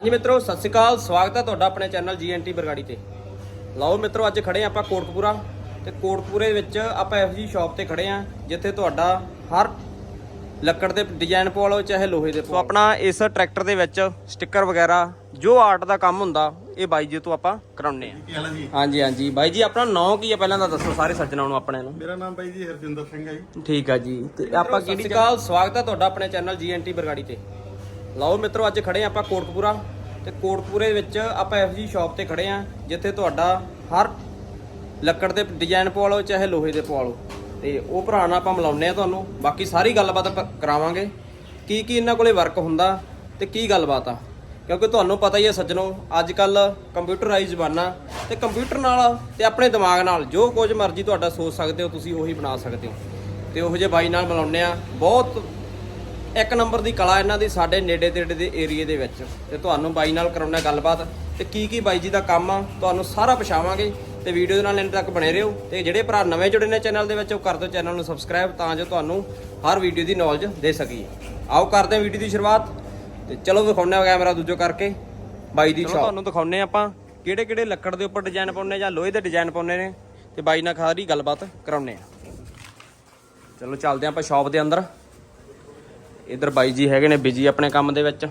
ਜੀ ਮਿੱਤਰੋ ਸਤਿ ਸ਼੍ਰੀ ਅਕਾਲ। ਸਵਾਗਤ ਹੈ ਤੁਹਾਡਾ ਆਪਣੇ ਚੈਨਲ ਜੀਐਨਟੀ ਬਰਗਾੜੀ ਤੇ। ਲਓ ਮਿੱਤਰੋ ਅੱਜ ਖੜੇ ਆਪਾਂ ਕੋਟਕਪੂਰਾ ਤੇ ਕੋਟਕਪੂਰੇ ਵਿੱਚ ਆਪਾਂ ਇਹੋ ਜੀ ਸ਼ਾਪ ਤੇ ਖੜੇ ਹਾਂ ਜਿੱਥੇ ਤੁਹਾਡਾ ਹਰ ਲੱਕੜ ਦੇ ਡਿਜ਼ਾਈਨ ਪਵਾ ਲਓ ਚਾਹੇ ਲੋਹੇ ਦੇ ਸੋ ਆਪਣਾ ਇਸ ਟਰੈਕਟਰ ਦੇ ਵਿੱਚ ਸਟicker ਵਗੈਰਾ ਜੋ ਆਰਟ ਦਾ ਕੰਮ ਹੁੰਦਾ ਇਹ ਬਾਈ ਜੀ ਤੋਂ ਆਪਾਂ ਕਰਾਉਨੇ ਆ ਜੀ? ਹਾਂਜੀ ਹਾਂਜੀ। ਬਾਈ ਜੀ ਆਪਣਾ ਨਾਂ ਕੀ ਹੈ? ਪਹਿਲਾਂ ਤਾਂ ਦੱਸੋ ਸਾਰੇ ਸੱਜਣਾਂ ਨੂੰ ਆਪਣੇ ਨੂੰ। ਮੇਰਾ ਨਾਮ ਬਾਈ ਜੀ ਹਰਜਿੰਦਰ ਸਿੰਘ ਹੈ ਜੀ। ਠੀਕ ਆ ਜੀ। ਤੇ ਆਪਾਂ ਕਿਹੜੀ ਜਗ੍ਹਾ ਸਵਾਗਤ ਹੈ ਤੁਹਾਡਾ ਆਪਣੇ ਚੈਨਲ ਜੀਐਨਟੀ ਬਰਗਾੜੀ ਤੇ। ਲਓ ਮਿੱਤਰੋ, ਅੱਜ ਖੜੇ ਹਾਂ ਆਪਾਂ ਕੋਟਕਪੂਰਾ ਤੇ ਕੋਟਕਪੂਰੇ ਵਿੱਚ ਆਪਾਂ ਇਹੋ ਜੀ ਸ਼ਾਪ ਤੇ ਖੜੇ ਹਾਂ ਜਿੱਥੇ ਤੁਹਾਡਾ ਹਰ ਲੱਕੜ ਦੇ ਡਿਜ਼ਾਈਨ ਪਵਾ ਲਓ, ਚਾਹੇ ਲੋਹੇ ਦੇ ਪਵਾ ਲਓ। ਤੇ ਉਹ ਭਰਾ ਨਾਲ ਆਪਾਂ ਮਿਲਾਉਂਦੇ ਆ ਤੁਹਾਨੂੰ। ਬਾਕੀ ਸਾਰੀ ਗੱਲਬਾਤ ਆਪਾਂ ਕਰਾਵਾਂਗੇ। ਕੀ ਕੀ ਇਹਨਾਂ ਕੋਲੇ ਵਰਕ ਹੁੰਦਾ ਤੇ ਕੀ ਗੱਲਬਾਤ ਆ। ਕਿਉਂਕਿ ਤੁਹਾਨੂੰ ਪਤਾ ਹੀ ਹੈ ਸੱਜਣੋ ਅੱਜ ਕੱਲ ਕੰਪਿਊਟਰਾਈਜ਼ ਜ਼ਮਾਨਾ ਤੇ ਕੰਪਿਊਟਰ ਨਾਲ ਤੇ ਆਪਣੇ ਦਿਮਾਗ ਨਾਲ ਜੋ ਕੁਝ ਮਰਜ਼ੀ ਤੁਹਾਡਾ ਸੋਚ ਸਕਦੇ ਹੋ, ਤੁਸੀਂ ਉਹੀ ਬਣਾ ਸਕਦੇ ਹੋ। ਤੇ ਉਹੋ ਜਿਹੇ ਬਾਈ ਨਾਲ ਮਿਲਾਉਂਦੇ ਆ ਬਹੁਤ ਇੱਕ ਨੰਬਰ ਦੀ ਕਲਾ ਇਹਨਾਂ ਦੀ ਸਾਡੇ ਨੇੜੇ ਤੇੜੇ ਦੇ ਏਰੀਏ ਦੇ ਵਿੱਚ। ਤੇ ਤੁਹਾਨੂੰ ਬਾਈ ਨਾਲ ਕਰਾਉਣਾ ਗੱਲਬਾਤ। ਤੇ ਕੀ ਕੀ ਬਾਈ ਜੀ ਦਾ ਕੰਮ ਆ ਤੁਹਾਨੂੰ ਸਾਰਾ ਪਛਾਵਾਂਗੇ। ਤੇ ਵੀਡੀਓ ਦੇ ਨਾਲ ਐਂਡ ਤੱਕ ਬਣੇ ਰਹੋ। ਤੇ ਜਿਹੜੇ ਭਰਾ ਨਵੇਂ ਜੁੜੇ ਨੇ ਚੈਨਲ ਦੇ ਵਿੱਚ ਉਹ ਕਰ ਦਿਓ ਚੈਨਲ ਨੂੰ ਸਬਸਕ੍ਰਾਈਬ ਤਾਂ ਜੋ ਤੁਹਾਨੂੰ ਹਰ ਵੀਡੀਓ ਦੀ ਨੌਲੇਜ ਦੇ ਸਕੀਏ। ਆਓ ਕਰਦੇ ਹਾਂ ਵੀਡੀਓ ਦੀ ਸ਼ੁਰੂਆਤ। ਤੇ ਚਲੋ ਵਿਖਾਉਂਦੇ ਆ ਕੈਮਰਾ ਦੂਜੋ ਕਰਕੇ। ਬਾਈ ਦੀ ਸ਼ਾਪ ਤੁਹਾਨੂੰ ਦਿਖਾਉਂਦੇ ਆਪਾਂ ਕਿਹੜੇ ਕਿਹੜੇ ਲੱਕੜ ਦੇ ਉੱਪਰ ਡਿਜ਼ਾਈਨ ਪਾਉਣੇ ਜਾਂ ਲੋਹੇ ਦੇ ਡਿਜ਼ਾਈਨ ਪਾਉਣੇ ਨੇ। ਤੇ ਬਾਈ ਨਾਲ ਸਾਰੀ ਗੱਲਬਾਤ ਕਰਾਉਣੇ ਆ ਚਲੋ ਚੱਲਦੇ ਆਪਾਂ ਸ਼ਾਪ ਦੇ ਅੰਦਰ। ਇਧਰ ਬਾਈ ਜੀ ਹੈਗੇ ਨੇ ਬਿਜ਼ੀ ਆਪਣੇ ਕੰਮ ਦੇ ਵਿੱਚ।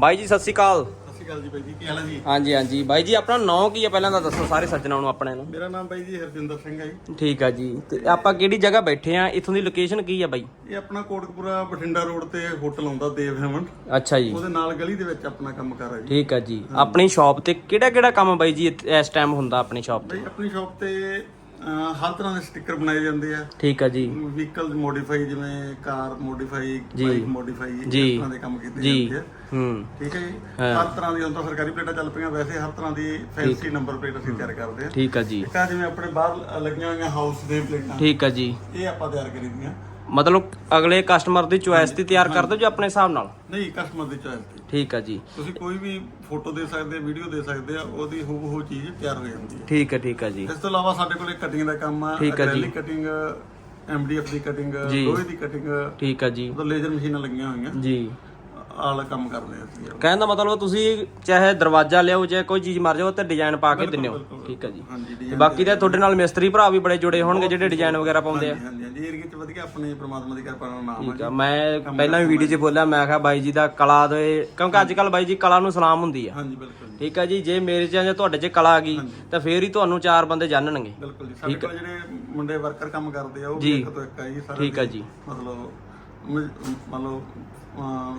ਬਾਈ ਜੀ ਸਤਿ ਸ਼੍ਰੀ ਅਕਾਲ। ਸਤਿ ਸ਼੍ਰੀ ਅਕਾਲ ਜੀ ਬਾਈ ਜੀ ਕੀ ਹਾਲ ਹੈ ਜੀ? ਹਾਂਜੀ ਹਾਂਜੀ। ਬਾਈ ਜੀ ਆਪਣਾ ਨਾਂ ਕੀ ਹੈ ਪਹਿਲਾਂ ਤਾਂ ਦੱਸੋ ਸਾਰੇ ਸੱਜਣਾਂ ਨੂੰ ਆਪਣੇ ਨੂੰ। ਮੇਰਾ ਨਾਮ ਬਾਈ ਜੀ ਹਰਜਿੰਦਰ ਸਿੰਘ ਹੈ ਜੀ। ਠੀਕ ਆ ਜੀ। ਤੇ ਆਪਾਂ ਕਿਹੜੀ ਜਗ੍ਹਾ ਬੈਠੇ ਆ? ਇੱਥੋਂ ਦੀ ਲੋਕੇਸ਼ਨ ਕੀ ਆ ਬਾਈ? ਇਹ ਆਪਣਾ ਕੋਟਕਪੂਰਾ ਬਠਿੰਡਾ ਰੋਡ ਤੇ ਹੋਟਲ ਆਉਂਦਾ ਦੇਵ ਹੈਵਨ ਅੱਛਾ ਜੀ। ਉਹਦੇ ਨਾਲ ਗਲੀ ਦੇ ਵਿੱਚ ਆਪਣਾ ਕੰਮ ਕਰ ਹੈ ਜੀ। ਠੀਕ ਆ ਜੀ। ਆਪਣੀ ਸ਼ਾਪ ਤੇ ਕਿਹੜਾ ਕਿਹੜਾ ਕੰਮ ਬਾਈ ਜੀ ਇਸ ਟਾਈਮ ਹੁੰਦਾ ਆਪਣੀ ਸ਼ਾਪ ਤੇ? ਬਾਈ ਆਪਣੀ ਸ਼ਾਪ ਤੇ ਹਰ ਤਰ੍ਹਾਂ ਦੇ ਸਟicker ਬਣਾਏ ਜਾਂਦੇ ਆ। ਠੀਕ ਆ ਜੀ। ਵਹੀਕਲ ਮੋਡੀਫਾਈ ਜਿਵੇਂ ਕਾਰ ਮੋਡੀਫਾਈ। ਬਾਈਕ ਮੋਡੀਫਾਈ ਇਸ। ਤਰ੍ਹਾਂ ਦੇ ਕੰਮ ਕੀਤੇ ਜਾਂਦੇ ਆ। ਹੂੰ। ਠੀਕ ਹੈ ਜੀ? ਹਰ ਤਰ੍ਹਾਂ ਦੀ ਹੁਣ ਤਾਂ ਸਰਕਾਰੀ ਪਲੇਟਾਂ ਚੱਲ ਪਈਆਂ ਵੈਸੇ ਹਰ ਤਰ੍ਹਾਂ ਦੀ ਫੈਂਸੀ ਨੰਬਰ ਪਲੇਟ ਅਸੀਂ ਤਿਆਰ ਕਰਦੇ ਆ। ਠੀਕ ਆ ਜੀ। ਇੱਕ ਆ ਜਿਵੇਂ ਆਪਣੇ ਬਾਹਰ ਲੱਗੀਆਂ ਹੋਈਆਂ ਹਾਊਸ ਦੇ ਪਲੇਟਾਂ। ਠੀਕ ਆ ਜੀ। ਇਹ ਆਪਾਂ ਤਿਆਰ ਕਰੀ ਦੀਆਂ ਮਤਲਬ ਅਗਲੇ ਕਸਟਮਰ ਦੀ ਚੁਆਇਸ ਤੇ ਤਿਆਰ ਕਰਦੇ ਜਾਂ ਆਪਣੇ ਹਿਸਾਬ ਨਾਲ? ਨਹੀਂ ਕਸਟਮਰ ਦੀ ਚੋਇਸ ਤੇ। ਠੀਕ ਆ ਜੀ। ਤੁਸੀਂ ਕੋਈ ਵੀ ਫੋਟੋ ਦੇ ਸਕਦੇ ਵੀਡੀਓ ਦੇ ਸਕਦੇ ਆ ਉਹਦੀ ਹੂਬਹੂ ਚੀਜ਼ ਤਿਆਰ ਹੋ ਜਾਂਦੀ ਹੈ। ਠੀਕ ਆ ਠੀਕ ਆ ਜੀ। ਇਸ ਤੋਂ ਇਲਾਵਾ ਸਾਡੇ ਕੋਲੇ ਕਟਿੰਗ ਦਾ ਕੰਮ ਆ ਠੀਕ ਆ ਜੀ। acrylic ਕਟਿੰਗ ਐਮਡੀਐਫ ਦੀ ਕਟਿੰਗ ਜੀ। ਲੋਹੇ ਦੀ ਕਟਿੰਗ ਠੀਕ ਆ ਜੀ। ਉਹਦਾ ਲੇਜ਼ਰ ਮਸ਼ੀਨਾਂ ਲੱਗੀਆਂ ਹੋਈਆਂ। ਜੀ। ਆਲਾ ਕੰਮ ਕਰਦੇ ਆ ਅਸੀਂ ਕਹਿਣ ਦਾ ਮਤਲਬ ਤੁਸੀਂ ਚਾਹੇ ਦਰਵਾਜ਼ਾ ਲਿਆਓ ਚਾਹੇ ਕੋਈ ਚੀਜ਼ ਮਰ ਜਾਓ ਤੇ ਡਿਜ਼ਾਈਨ ਪਾ ਕੇ ਦਿੰਦੇ ਹੋ। ਠੀਕ ਆ ਜੀ। ਹਾਂਜੀ ਤੇ design ਬਾਕੀ ਤਾਂ ਤੁਹਾਡੇ ਨਾਲ ਮਿਸਤਰੀ ਭਰਾ ਵੀ ਬੜੇ ਜੁੜੇ ਹੋਣਗੇ ਜਿਹੜੇ ਡਿਜ਼ਾਈਨ ਵਗੈਰਾ ਪਾਉਂਦੇ ਆ। ਹਾਂਜੀ ਹਾਂਜੀ ਏਰੀਏ 'ਚ ਵਧੀਆ ਆਪਣੇ ਪ੍ਰਮਾਤਮਾ ਦੀ ਕਿਰਪਾ ਨਾਲ ਨਾਮ ਠੀਕ ਆ ਮੈਂ ਪਹਿਲਾਂ ਵੀ ਵੀਡੀਓ 'ਚ ਬੋਲਿਆ ਮੈਂ ਕਿਹਾ ਬਾਈ ਜੀ ਦਾ ਕਲਾ ਦੇ ਕਿਉਂਕਿ ਅੱਜ ਕੱਲ ਬਾਈ ਜੀ ਕਲਾ ਨੂੰ ਸਲਾਮ ਹੁੰਦੀ ਆ। ਹਾਂਜੀ ਬਿਲਕੁਲ ਜੀ। ਠੀਕ ਆ ਜੀ ਜੇ ਮੇਰੇ 'ਚ ਜਾਂ ਤੁਹਾਡੇ 'ਚ ਕਲਾ ਆ ਗਈ ਤਾਂ ਫੇਰ ਹੀ ਤੁਹਾਨੂੰ ਚਾਰ ਬੰਦੇ ਜਾਣਨਗੇ। ਬਿਲਕੁਲ ਜੀ ਸਾਡੇ ਕੋਲ ਜਿਹੜੇ ਮੁੰਡੇ ਵਰਕਰ ਕੰਮ ਕਰਦੇ ਆ ਉਹ। ਵੀ ਇੱਕ ਤੋਂ ਇੱਕ ਆ ਜੀ ਸਾਰੇ ਠੀਕ ਆ ਜੀ। ਮਤਲਬ ਮ- ਮੰਨ ਲਓ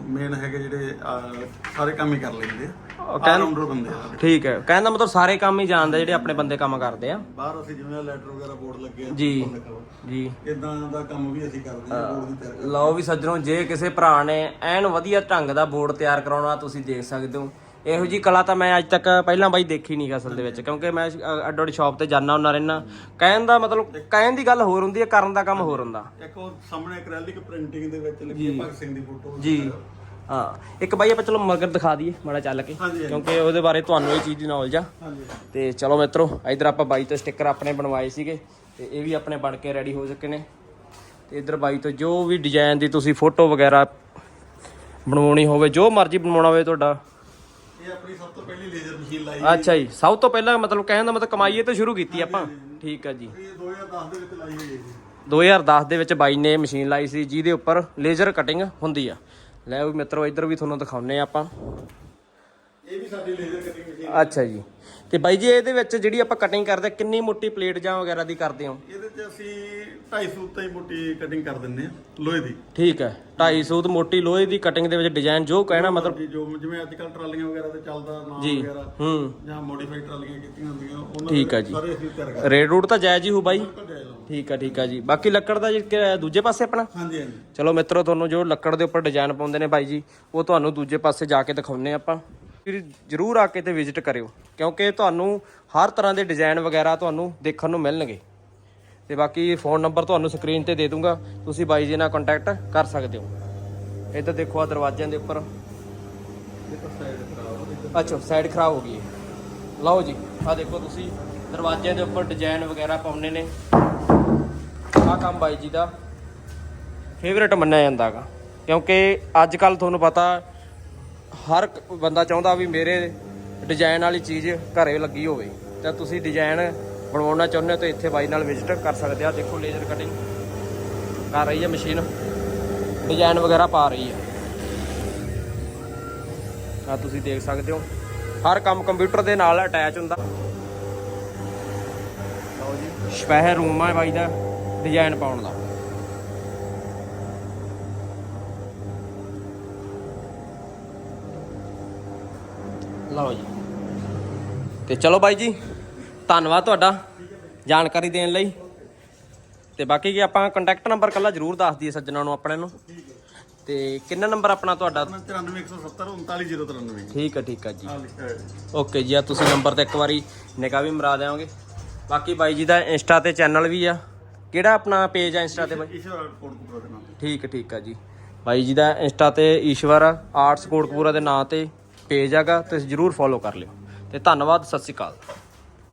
ਮੇਨ ਹੈਗੇ ਜਿਹੜੇ ਅਹ, ਸਾਰੇ ਕੰਮ ਹੀ ਕਰ ਲੈਂਦੇ ਆ। ਆਲਰਾਊਂਡਰ ਬੰਦੇ ਆ। ਸਾਡੇ। ਠੀਕ ਹੈ। ਕਹਿਣ ਦਾ ਮਤਲਬ ਸਾਰੇ ਕੰਮ ਹੀ ਜਾਣਦੇ ਜਿਹੜੇ ਆਪਣੇ ਬੰਦੇ ਕੰਮ ਕਰਦੇ ਆ। ਬਾਹਰ ਅਸੀਂ ਜਿਵੇਂ ਲੈਟਰ ਵਗੈਰਾ ਬੋਰਡ ਲੱਗੇ ਆ ਜੀ ਜੀ। ਇਦਾਂ ਦਾ ਕੰਮ ਵੀ ਅਸੀਂ ਕਰਦੇ ਆ ਬੋਰਡ ਦੀ ਤਿਆਰ ਲਓ ਵੀ ਸੱਜਣੋ ਜੇ ਕਿਸੇ ਭਰਾ ਨੇ ਐਨ ਵਧੀਆ ਢੰਗ ਦਾ ਬੋਰਡ ਤਿਆਰ ਕਰਾਉਣਾ ਤੁਸੀਂ ਦੇਖ ਸਕਦੇ ਹੋ। ਇਹੋ ਜੀ ਕਲਾ ਤਾਂ ਮੈਂ ਅੱਜ ਤੱਕ ਪਹਿਲਾਂ ਬਾਈ ਦੇਖੀ ਨਹੀਂ ਅਸਲ ਦੇ ਵਿੱਚ ਕਿਉਂਕਿ ਮੈਂ ਅੱਡੋ ਅੱਡੀ ਸ਼ਾਪ ਤੇ ਜਾਣਾ ਹੁੰਦਾ ਰਹਿਣਾ ਕਹਿਣ ਦਾ ਮਤਲਬ ਕਹਿਣ ਦੀ ਗੱਲ ਹੋਰ ਹੁੰਦੀ ਹੈ ਕਰਨ ਦਾ ਕੰਮ ਹੋਰ ਹੁੰਦਾ। ਇੱਕ ਉਹ ਸਾਹਮਣੇ ਐਕ੍ਰੈਲਿਕ ਪ੍ਰਿੰਟਿੰਗ ਦੇ ਵਿੱਚ ਲੱਗੀ ਹੈ ਭਗਤ ਸਿੰਘ ਦੀ ਫੋਟੋ ਜੀ। ਹਾਂ। ਇੱਕ ਬਾਈ ਆਪਾਂ ਚਲੋ ਮਗਰ ਦਿਖਾ ਦਈਏ ਮਾੜਾ ਚੱਲ ਕੇ। ਕਿਉਂਕਿ ਉਹਦੇ ਬਾਰੇ ਤੁਹਾਨੂੰ ਇਹ ਚੀਜ਼ ਦੀ ਨੌਲੇਜ ਆ। ਤੇ ਚਲੋ ਮਿੱਤਰੋ ਇਧਰ ਆਪਾਂ ਬਾਈ ਤੋਂ ਸਟicker ਆਪਣੇ ਬਣਵਾਏ ਸੀਗੇ ਤੇ ਇਹ ਵੀ ਆਪਣੇ ਬਣ ਕੇ ਰੈਡੀ ਹੋ ਚੁੱਕੇ ਨੇ। ਤੇ ਇਧਰ ਬਾਈ ਤੋਂ ਜੋ ਵੀ ਡਿਜ਼ਾਈਨ ਦੀ ਤੁਸੀਂ ਫੋਟੋ ਵਗੈਰਾ ਬਣਵਾਉਣੀ ਹੋਵੇ ਜੋ ਮਰਜ਼ੀ ਬਣਵਾਉਣਾ ਹੋਵੇ ਤੁਹਾਡਾ ਇਹ ਆਪਣੀ ਸਭ ਤੋਂ ਪਹਿਲੀ ਲੇਜ਼ਰ ਮਸ਼ੀਨ ਲਾਈ ਅੱਛਾ ਜੀ। ਸਭ ਤੋਂ ਪਹਿਲਾਂ ਮਤਲਬ ਕਹਿਣ ਦਾ ਮਤਲਬ ਕਮਾਈਏ ਤੋਂ ਸ਼ੁਰੂ ਕੀਤੀ ਆਪਾਂ। ਠੀਕ ਆ ਜੀ। ਇਹ 2010 ਦੇ ਵਿੱਚ ਲਾਈ ਹੋਈ ਹੈ ਜੀ। 2010 ਦੇ ਵਿੱਚ ਬਾਈ ਨੇ ਮਸ਼ੀਨ ਲਾਈ ਸੀ ਜਿਹਦੇ ਉੱਪਰ ਲੇਜ਼ਰ ਕਟਿੰਗ ਹੁੰਦੀ ਆ। ਲੈ ਵੀ ਮਿੱਤਰੋ ਇੱਧਰ ਵੀ ਤੁਹਾਨੂੰ ਦਿਖਾਉਨੇ ਆ ਆਪਾਂ। ਇਹ ਵੀ ਸਾਡੀ ਲੇਜ਼ਰ ਕਟਿੰਗ ਮਸ਼ੀਨ ਅੱਛਾ ਜੀ। ਤੇ ਬਾਈ ਜੀ ਇਹਦੇ ਵਿੱਚ ਜਿਹੜੀ ਆਪਾਂ ਕਟਿੰਗ ਕਰਦੇ ਕਿੰਨੀ ਮੋਟੀ ਪਲੇਟ ਜਾਂ ਵਗੈਰਾ ਦੀ ਕਰਦੇ ਹੋ? ਇਹਦੇ 'ਚ ਅਸੀਂ 250 ਸੂਤ ਤਾਈ ਮੋਟੀ ਕਟਿੰਗ ਕਰ ਦਿੰਨੇ ਆ ਲੋਹੇ ਦੀ। ਠੀਕ ਹੈ। 250 ਸੂਤ ਮੋਟੀ ਲੋਹੇ ਦੀ ਕਟਿੰਗ ਦੇ ਵਿੱਚ ਡਿਜ਼ਾਈਨ ਜੋ ਕਹਿਣਾ ਮਤਲਬ ਜੀ ਜੋ ਜਿਵੇਂ ਅੱਜ ਕੱਲ ਟਰਾਲੀਆਂ ਵਗੈਰਾ ਤੇ ਚੱਲਦਾ ਨਾਮ ਜੀ ਵਗੈਰਾ ਹੂੰ। ਜਾਂ ਮੋਡੀਫਾਈਡ ਟਰਾਲੀਆਂ ਕੀਤੀਆਂ ਹੁੰਦੀਆਂ ਉਹਨਾਂ ਠੀਕ ਆ ਜੀ। ਸਾਰੇ ਅਸੀਂ ਤਿਆਰ ਕਰ ਰੇਡ ਰੂਟ ਤਾਂ ਜਾਇਜ਼ ਹੀ ਹੋ ਬਾਈ? ਲਾਓ। ਠੀਕ ਆ ਠੀਕ ਆ ਜੀ। ਬਾਕੀ ਲੱਕੜ ਦਾ ਜੀ ਕਿ- ਦੂਜੇ ਪਾਸੇ ਆਪਣਾ? ਹਾਂਜੀ ਹਾਂਜੀ। ਚਲੋ ਮਿੱਤਰੋ ਤੁਹਾਨੂੰ ਜੋ ਲੱਕੜ ਦੇ ਉੱਪਰ ਡਿਜ਼ਾਈਨ ਪਾਉਂਦੇ ਨੇ ਬਾਈ ਜੀ ਉਹ ਤੁਹਾਨੂੰ ਦੂਜੇ ਪਾਸੇ ਜਾ ਕੇ ਦਿਖਾਉਨੇ ਆਪਾਂ। ਫਿਰ ਜਰੂਰ ਆ ਕੇ ਤੇ ਵਿਜ਼ਿਟ ਕਰਿਓ, ਕਿਉਂਕਿ ਤੁਹਾਨੂੰ ਹਰ ਤਰ੍ਹਾਂ ਦੇ ਡਿਜ਼ਾਈਨ ਵਗੈਰਾ ਤੁਹਾਨੂੰ ਦੇਖਣ ਨੂੰ ਮਿਲਣਗੇ। ਤੇ ਬਾਕੀ ਫੋਨ ਨੰਬਰ ਤੁਹਾਨੂੰ ਸਕਰੀਨ ਤੇ ਦੇ ਦੂੰਗਾ, ਤੁਸੀਂ ਬਾਈ ਜੀ ਨਾਲ ਕੰਟੈਕਟ ਕਰ ਸਕਦੇ ਹੋ। ਇਹ ਤਾਂ ਦੇਖੋ ਆ ਦਰਵਾਜ਼ਿਆਂ ਦੇ ਉੱਪਰ। ਅੱਛਾ ਸਾਈਡ ਖਰਾਬ ਹੋ ਗਈ ਲਓ ਜੀ ਆ ਦੇਖੋ ਤੁਸੀਂ, ਦਰਵਾਜ਼ਿਆਂ ਦੇ ਉੱਪਰ ਡਿਜ਼ਾਈਨ ਵਗੈਰਾ ਪਾਉਣੇ ਨੇ। ਆ ਕੰਮ ਬਾਈ ਜੀ ਦਾ ਫੇਵਰੇਟ ਮੰਨਿਆ ਜਾਂਦਾ ਹੈਗਾ, ਕਿਉਂਕਿ ਅੱਜ ਕੱਲ ਤੁਹਾਨੂੰ ਪਤਾ ਹਰ ਬੰਦਾ ਚਾਹੁੰਦਾ ਵੀ ਮੇਰੇ ਡਿਜ਼ਾਈਨ ਵਾਲੀ ਚੀਜ਼ ਘਰੇ ਲੱਗੀ ਹੋਵੇ। ਤਾਂ ਤੁਸੀਂ ਡਿਜ਼ਾਈਨ ਬਣਵਾਉਣਾ ਚਾਹੁੰਦੇ ਹੋ ਤਾਂ ਇੱਥੇ ਬਾਈ ਨਾਲ ਵਿਜ਼ਿਟ ਕਰ ਸਕਦੇ ਆ। ਦੇਖੋ ਲੇਜ਼ਰ ਕਟਿੰਗ ਕਰ ਰਹੀ ਹੈ ਮਸ਼ੀਨ ਡਿਜ਼ਾਈਨ ਵਗੈਰਾ ਪਾ ਰਹੀ ਹੈ ਆ ਤੁਸੀਂ ਦੇਖ ਸਕਦੇ ਹੋ। ਹਰ ਕੰਮ ਕੰਪਿਊਟਰ ਦੇ ਨਾਲ ਅਟੈਚ ਹੁੰਦਾ। ਲਓ ਜੀ ਸਪੈਸ਼ਲ ਰੂਮ ਆ ਬਾਈ ਦਾ ਡਿਜ਼ਾਈਨ ਪਾਉਣ ਦਾ। ਲਓ ਜੀ। ਤੇ ਚਲੋ ਬਾਈ ਜੀ ਧੰਨਵਾਦ ਤੁਹਾਡਾ ਜਾਣਕਾਰੀ ਦੇਣ ਲਈ। ਤੇ ਬਾਕੀ ਕੀ ਆਪਾਂ ਕੰਟੈਕਟ ਨੰਬਰ ਕੱਲਾ ਜਰੂਰ ਦੱਸ ਦਈਏ ਸੱਜਣਾ ਨੂੰ ਆਪਣੇ ਨੂੰ। ਤੇ ਕਿੰਨਾ ਨੰਬਰ ਆਪਣਾ ਤੁਹਾਡਾ? 93170 39093 ਠੀਕ ਹੈ ਠੀਕ ਹੈ ਜੀ। ਆ ਓਕੇ ਜੀ। ਆ ਤੁਸੀਂ ਨੰਬਰ ਤੇ ਇੱਕ ਵਾਰੀ ਨਿਗਾਹ ਵੀ ਮਰਾ ਦਿਆਂਗੇ। ਬਾਕੀ ਬਾਈ ਜੀ ਦਾ ਇੰਸਟਾ ਤੇ ਚੈਨਲ ਵੀ ਆ। ਕਿਹੜਾ ਆਪਣਾ ਪੇਜ ਆ ਇੰਸਟਾ ਤੇ ਬਾਈ? ਈਸ਼ਵਰ ਕੋਟਕਪੁਰਾ ਦੇ ਨਾਮ ਤੇ। ਠੀਕ ਠੀਕ ਹੈ ਜੀ। ਬਾਈ ਜੀ ਦਾ ਇੰਸਟਾ ਤੇ ਈਸ਼ਵਰ ਆਰਟਸ ਕੋਟਪੂਰਾ ਦੇ ਨਾਂ ਤੇ। ਪੇਜ ਹੈਗਾ ਤੁਸੀਂ ਜਰੂਰ ਫੋਲੋ ਕਰ ਲਿਓ। ਤੇ ਧੰਨਵਾਦ ਸਤਿ ਸ਼੍ਰੀ ਅਕਾਲ।